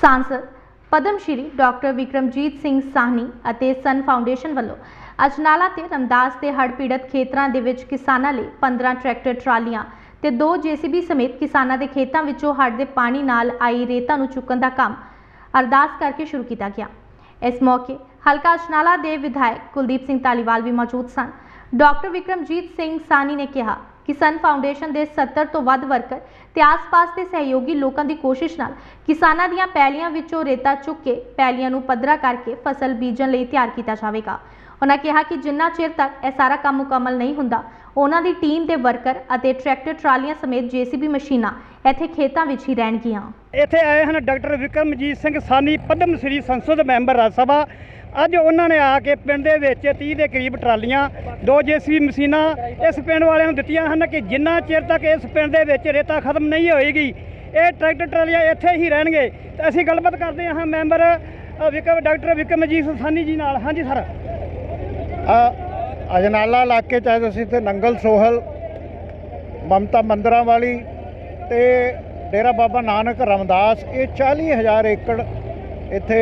ਸਾਂਸਦ Padma Shri doctor Vikramjit Singh Sahni ਅਤੇ Sun foundation ਵੱਲੋਂ ਅਜਨਾਲਾ ਤੇ ਰਮਦਾਸ ਦੇ ਹੜ੍ਹ ਪੀੜਤ ਖੇਤਰਾਂ ਦੇ ਵਿੱਚ ਕਿਸਾਨਾਂ ਲਈ 15 ਟਰੈਕਟਰ ਟਰਾਲੀਆਂ ਤੇ ਦੋ ਜੀਸੀਬੀ ਸਮੇਤ ਕਿਸਾਨਾਂ ਦੇ ਖੇਤਾਂ ਵਿੱਚੋਂ ਹੜ੍ਹ ਦੇ ਪਾਣੀ ਨਾਲ ਆਈ ਰੇਤਾ ਨੂੰ ਚੁੱਕਣ ਦਾ ਕੰਮ ਅਰਦਾਸ ਕਰਕੇ ਸ਼ੁਰੂ ਕੀਤਾ ਗਿਆ ਇਸ ਮੌਕੇ ਹਲਕਾ ਅਜਨਾਲਾ ਦੇ ਵਿਧਾਇਕ ਕੁਲਦੀਪ ਸਿੰਘ ਧਾਲੀਵਾਲ ਵੀ ਮੌਜੂਦ ਸਨ ਡਾਕਟਰ ਵਿਕਰਮਜੀਤ ਸਿੰਘ ਸਾਨੀ ਨੇ ਕਿਹਾ ਕਿ ਫਾਊਂਡੇਸ਼ਨ ਦੇ 70 ਤੋਂ ਵੱਧ ਵਰਕਰ ਤੇ ਆਸ-ਪਾਸ ਦੇ ਸਹਿਯੋਗੀ ਲੋਕਾਂ ਦੀ ਕੋਸ਼ਿਸ਼ ਨਾਲ ਕਿਸਾਨਾਂ ਦੀਆਂ ਪੈਲੀਆਂ ਵਿੱਚੋਂ ਰੇਤਾ ਚੁੱਕ ਕੇ ਪੈਲੀਆਂ ਨੂੰ ਪੱਧਰਾ ਕਰਕੇ ਫਸਲ ਬੀਜਣ ਲਈ ਤਿਆਰ ਕੀਤਾ ਜਾਵੇਗਾ। ਉਹਨਾਂ ਕਿਹਾ ਕਿ ਜਿੰਨਾ ਚਿਰ ਤੱਕ ਇਹ ਸਾਰਾ ਕੰਮ ਮੁਕੰਮਲ ਨਹੀਂ ਹੁੰਦਾ ਉਹਨਾਂ ਦੀ ਟੀਮ ਦੇ ਵਰਕਰ ਅਤੇ ਟਰੈਕਟਰ ਟਰਾਲੀਆਂ ਸਮੇਤ ਜੀਸੀਬੀ ਮਸ਼ੀਨਾਂ ਇੱਥੇ ਖੇਤਾਂ ਵਿੱਚ ਹੀ ਰਹਿਣਗੀਆਂ। ਇੱਥੇ ਆਏ ਹਨ ਡਾਕਟਰ ਵਿਕਰਮਜੀਤ ਸਿੰਘ ਸਾਨੀ, ਪਦਮ ਸ੍ਰੀ ਸੰਸਦ ਮੈਂਬਰ ਰਾਜ ਸਭਾ ਅੱਜ ਉਹਨਾਂ ਨੇ ਆ ਕੇ ਪਿੰਡ ਦੇ ਵਿੱਚ 30 ਦੇ ਕਰੀਬ ਟਰਾਲੀਆਂ, ਦੋ ਜੇਸੀਬੀ ਮਸ਼ੀਨਾਂ ਇਸ ਪਿੰਡ ਵਾਲਿਆਂ ਨੂੰ ਦਿੱਤੀਆਂ ਹਨ ਕਿ ਜਿੰਨਾ ਚਿਰ ਤੱਕ ਇਸ ਪਿੰਡ ਦੇ ਵਿੱਚ ਰੇਤਾ ਖਤਮ ਨਹੀਂ ਹੋਏਗੀ, ਇਹ ਟਰੈਕਟਰ ਟਰਾਲੀਆਂ ਇੱਥੇ ਹੀ ਰਹਿਣਗੇ। ਤੇ ਅਸੀਂ ਗੱਲਬਾਤ ਕਰਦੇ ਹਾਂ ਮੈਂਬਰ ਵਿਕਮ ਡਾਕਟਰ ਵਿਕਰਮਜੀਤ ਸਿੰਘ ਸਾਨੀ ਜੀ ਨਾਲ। ਹਾਂਜੀ, ਸਰ। ਅਜਨਾਲਾ ਇਲਾਕੇ ਚ ਅੱਜ ਅਸੀਂ ਤੇ ਨੰਗਲ ਸੋਹਲ, ਮਮਤਾ ਮੰਦਰਾਂ ਵਾਲੀ ਤੇ ਡੇਰਾ ਬਾਬਾ ਨਾਨਕ ਰਮਦਾਸ, ਇਹ 40000 ਏਕੜ ਇੱਥੇ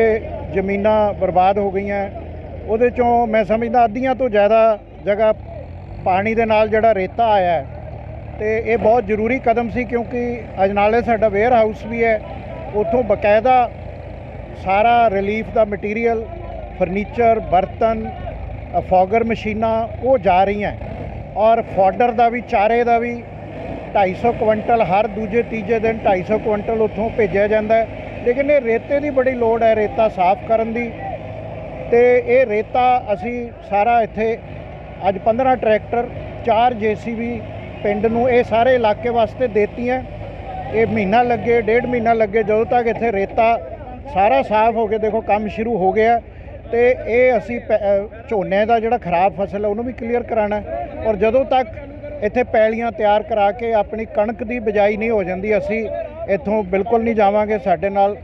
ਜ਼ਮੀਨਾਂ ਬਰਬਾਦ ਹੋ ਗਈਆਂ। ਉਹਦੇ ਚੋਂ ਮੈਂ ਸਮਝਦਾ ਅੱਧੀਆਂ ਤੋਂ ਜ਼ਿਆਦਾ ਜਗ੍ਹਾ ਪਾਣੀ ਦੇ ਨਾਲ ਜਿਹੜਾ ਰੇਤਾ ਆਇਆ ਹੈ। ਤੇ ਇਹ ਬਹੁਤ ਜ਼ਰੂਰੀ ਕਦਮ ਸੀ ਕਿਉਂਕਿ ਅਜਨਾਲੇ ਸਾਡਾ ਵੇਅਰ ਹਾਊਸ ਵੀ ਹੈ। ਉੱਥੋਂ ਬਕਾਇਦਾ ਸਾਰਾ ਰਿਲੀਫ ਦਾ ਮਟੀਰੀਅਲ ਫਰਨੀਚਰ ਬਰਤਨ ਅ, ਫੌਗਰ ਮਸ਼ੀਨਾਂ ਉਹ ਜਾ ਰਹੀਆਂ ਔਰ ਫਾਡਰ ਦਾ ਵੀ ਚਾਰੇ ਦਾ ਵੀ 250 ਕੁਇੰਟਲ ਹਰ ਦੂਜੇ ਤੀਜੇ ਦਿਨ 250 ਕੁਇੰਟਲ ਉੱਥੋਂ ਭੇਜਿਆ ਜਾਂਦਾ ਹੈ। ਲੇਕਿਨ ਇਹ ਰੇਤੇ ਦੀ ਬੜੀ ਲੋੜ ਹੈ, ਰੇਤਾ ਸਾਫ਼ ਕਰਨ ਦੀ। ਤੇ ਇਹ ਰੇਤਾ ਅਸੀਂ ਸਾਰਾ ਇੱਥੇ, ਅੱਜ 15 ਟਰੈਕਟਰ 4 ਜੀਸੀਬੀ ਪਿੰਡ ਨੂੰ ਇਹ ਸਾਰੇ ਇਲਾਕੇ ਵਾਸਤੇ ਦੇਤੀਆਂ। ਇਹ ਮਹੀਨਾ ਲੱਗੇ, ਡੇਢ ਮਹੀਨਾ ਲੱਗੇ, ਜਦੋਂ ਤੱਕ ਇੱਥੇ ਰੇਤਾ ਸਾਰਾ ਸਾਫ਼ ਹੋ ਕੇ ਦੇਖੋ ਕੰਮ ਸ਼ੁਰੂ ਹੋ ਗਿਆ। ਤੇ ਇਹ ਅਸੀਂ ਪੈ- ਝੋਨੇ ਦਾ ਜਿਹੜਾ ਖਰਾਬ ਫਸਲ ਹੈ, ਉਹਨੂੰ ਵੀ ਕਲੀਅਰ ਕਰਾਣਾ ਔਰ ਜਦੋਂ ਤੱਕ ਇੱਥੇ ਪੈਲੀਆਂ ਤਿਆਰ ਕਰਾ ਕੇ ਆਪਣੀ ਕਣਕ ਦੀ ਬਿਜਾਈ ਨਹੀਂ ਹੋ ਜਾਂਦੀ, ਅਸੀਂ ਇੱਥੋਂ ਬਿਲਕੁਲ ਨਹੀਂ ਜਾਵਾਂਗੇ। ਸਾਡੇ ਨਾਲ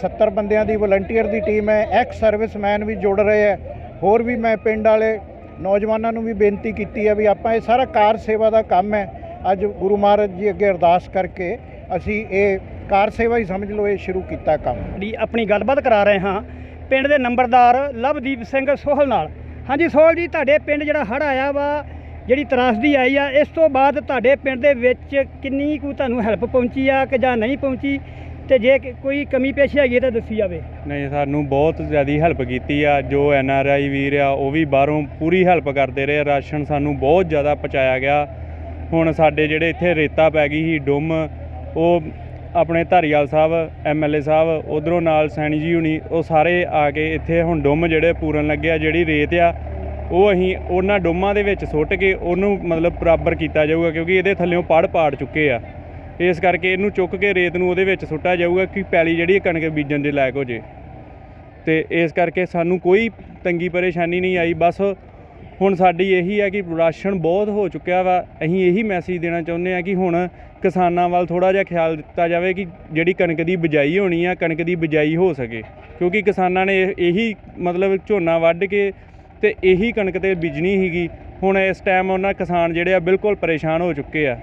70 ਬੰਦਿਆਂ ਦੀ ਵਲੰਟੀਅਰ ਦੀ ਟੀਮ ਹੈ। ਐਕਸ ਸਰਵਿਸਮੈਨ ਵੀ ਜੁੜ ਰਹੇ ਹੈ। ਹੋਰ ਵੀ ਮੈਂ ਪਿੰਡ ਵਾਲੇ ਨੌਜਵਾਨਾਂ ਨੂੰ ਵੀ ਬੇਨਤੀ ਕੀਤੀ ਹੈ ਵੀ ਆਪਾਂ ਇਹ ਸਾਰਾ ਕਾਰ ਸੇਵਾ ਦਾ ਕੰਮ ਹੈ। ਅੱਜ ਗੁਰੂ ਮਹਾਰਾਜ ਜੀ ਅੱਗੇ ਅਰਦਾਸ ਕਰਕੇ ਅਸੀਂ ਇਹ ਕਾਰ ਸੇਵਾ ਹੀ ਸਮਝ ਲਓ, ਇਹ ਸ਼ੁਰੂ ਕੀਤਾ ਕੰਮ। ਜੀ, ਆਪਣੀ ਗੱਲਬਾਤ ਕਰਾ ਰਹੇ ਹਾਂ। ਪਿੰਡ ਦੇ ਨੰਬਰਦਾਰ ਲਵਦੀਪ ਸਿੰਘ ਸੋਹਲ ਨਾਲ। ਹਾਂਜੀ ਸੋਹਲ ਜੀ, ਤੁਹਾਡੇ ਪਿੰਡ ਜਿਹੜਾ ਹੜ੍ਹ ਆਇਆ ਵਾ ਜਿਹੜੀ ਤਰਾਸਦੀ ਆਈ ਆ, ਇਸ ਤੋਂ ਬਾਅਦ ਤੁਹਾਡੇ ਪਿੰਡ ਦੇ ਵਿੱਚ ਕਿੰਨੀ ਕੁ ਤੁਹਾਨੂੰ ਹੈਲਪ ਪਹੁੰਚੀ ਆ ਕਿ ਜਾਂ ਨਹੀਂ ਪਹੁੰਚੀ? ਤੇ ਜੇ ਕੋਈ ਕਮੀ ਪੇਸ਼ੀ ਹੈਗੀ ਹੈ ਤਾਂ ਦੱਸੀ ਜਾਵੇ। ਨਹੀਂ, ਸਾਨੂੰ ਬਹੁਤ ਜ਼ਿਆਦੀ ਹੈਲਪ ਕੀਤੀ ਆ। ਜੋ ਐਨ ਆਰ ਆਈ ਵੀਰ ਆ, ਉਹ ਵੀ ਬਾਹਰੋਂ ਪੂਰੀ ਹੈਲਪ ਕਰਦੇ ਰਹੇ। ਰਾਸ਼ਨ ਸਾਨੂੰ ਬਹੁਤ ਜ਼ਿਆਦਾ ਪਹੁੰਚਾਇਆ ਗਿਆ। ਹੁਣ ਸਾਡੇ ਜਿਹੜੇ ਇੱਥੇ ਰੇਤਾ ਪੈ ਗਈ ਸੀ, ਡੁੰਮ, ਉਹ ਆਪਣੇ ਧਾਰੀਵਾਲ ਸਾਹਿਬ ਐਮਐਲਏ ਸਾਹਿਬ, ਉਧਰੋਂ ਨਾਲ ਸੈਣੀ ਜੀ ਹੁਣੀ, ਉਹ ਸਾਰੇ ਆ ਕੇ ਇੱਥੇ ਹੁਣ ਡੁੰਮ ਜਿਹੜੇ ਪੂਰਨ ਲੱਗੇ ਆ, ਜਿਹੜੀ ਰੇਤ ਆ ਉਹ ਅਸੀਂ ਉਹਨਾਂ ਡੋਮਾਂ ਦੇ ਵਿੱਚ ਸੁੱਟ ਕੇ ਉਹਨੂੰ ਮਤਲਬ ਬਰਾਬਰ ਕੀਤਾ ਜਾਊਗਾ, ਕਿਉਂਕਿ ਇਹਦੇ ਥੱਲੇੋਂ ਪੜ ਪਾੜ ਚੁੱਕੇ ਆ। ਇਸ ਕਰਕੇ ਇਹਨੂੰ ਚੁੱਕ ਕੇ ਰੇਤ ਨੂੰ ਉਹਦੇ ਵਿੱਚ ਸੁੱਟਿਆ ਜਾਊਗਾ ਕਿ ਪੈਲੀ ਜਿਹੜੀ ਕਣਕ ਬੀਜਣ ਦੇ ਲਾਇਕ ਹੋ ਜੇ। ਤੇ ਇਸ ਕਰਕੇ ਸਾਨੂੰ ਕੋਈ ਤੰਗੀ ਪਰੇਸ਼ਾਨੀ ਨਹੀਂ ਆਈ, ਬਸ ਹੁਣ ਸਾਡੀ ਇਹੀ ਹੈ ਕਿ ਰਾਸ਼ਨ ਬਹੁਤ ਹੋ ਚੁੱਕਿਆ ਵਾ। ਅਸੀਂ ਇਹੀ ਮੈਸੇਜ ਦੇਣਾ ਚਾਹੁੰਦੇ ਆ ਕਿ ਹੁਣ ਕਿਸਾਨਾਂ ਵੱਲ ਥੋੜਾ ਜਿਹਾ ਖਿਆਲ ਦਿੱਤਾ ਜਾਵੇ ਕਿ ਜਿਹੜੀ ਕਣਕ ਦੀ ਬਿਜਾਈ ਹੋਣੀ ਆ, ਕਣਕ ਦੀ ਬਿਜਾਈ ਹੋ ਸਕੇ। ਕਿਉਂਕਿ ਕਿਸਾਨਾਂ ਨੇ ਇਹ- ਇਹੀ ਮਤਲਬ ਝੋਨਾ ਵੱਢ ਕੇ ਤੇ ਇਹੀ ਕਣਕ ਤੇ ਬੀਜਣੀ ਸੀਗੀ। ਹੁਣ ਇਸ ਟਾਈਮ ਉਹਨਾਂ ਕਿਸਾਨ ਜਿਹੜੇ ਆ ਬਿਲਕੁਲ ਪਰੇਸ਼ਾਨ ਹੋ ਚੁੱਕੇ ਆ।